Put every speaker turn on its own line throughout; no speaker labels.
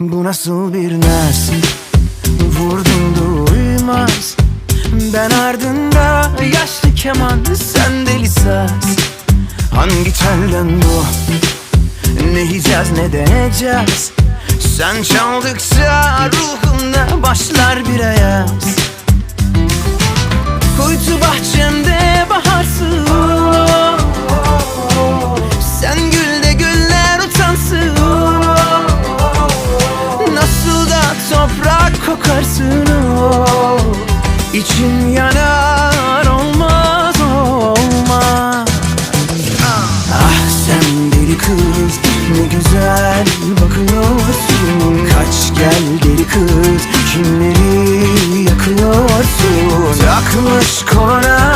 Bu nasıl bir naz? Vurdum duymaz Ben ardında yaşlı keman Sen deli saz. Hangi telden bu? Ne yiyeceğiz ne deneyeceğiz Sen çaldıkça ruhumda başlar bir ayaz İçim yanar olmaz olmaz. Ah sen deli kız ne güzel bakıyorsun. Kaç gel deli kız kimleri yakıyorsun? Takmış koluna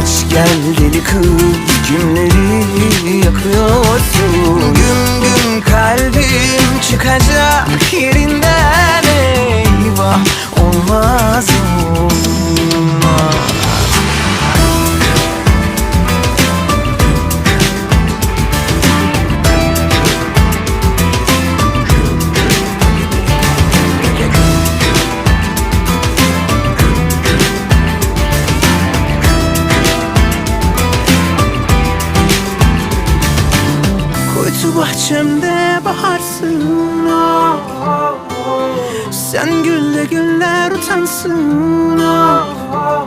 Kaç gel deli kız kimleri yakıyorsun Kuytu bahçemde baharsın oh. Sen gülle güller utansın oh.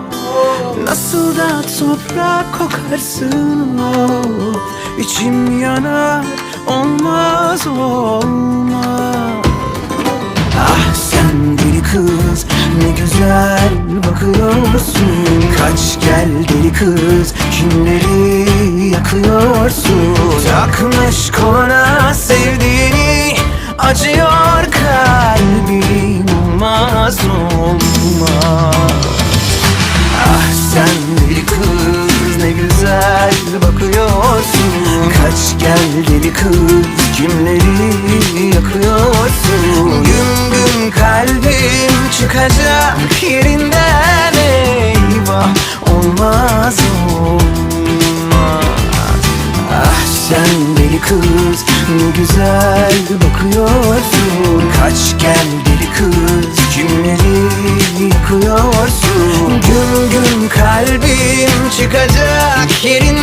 Nasıl da toprak kokarsın oh. İçim yanar olmaz olmaz bakıyorsun Kaç gel deli kız? Kimleri yakıyorsun? Takmış koluna sevdiğini acıyor kalbim olmaz olmaz Ah sen deli kız ne güzel bakıyorsun. Kaç gel deli kız? Kimleri yakıyorsun deli kız ne güzel bakıyorsun. Kaç gel deli kız kimleri yakıyorsun Gün gün kalbim çıkacak yerinden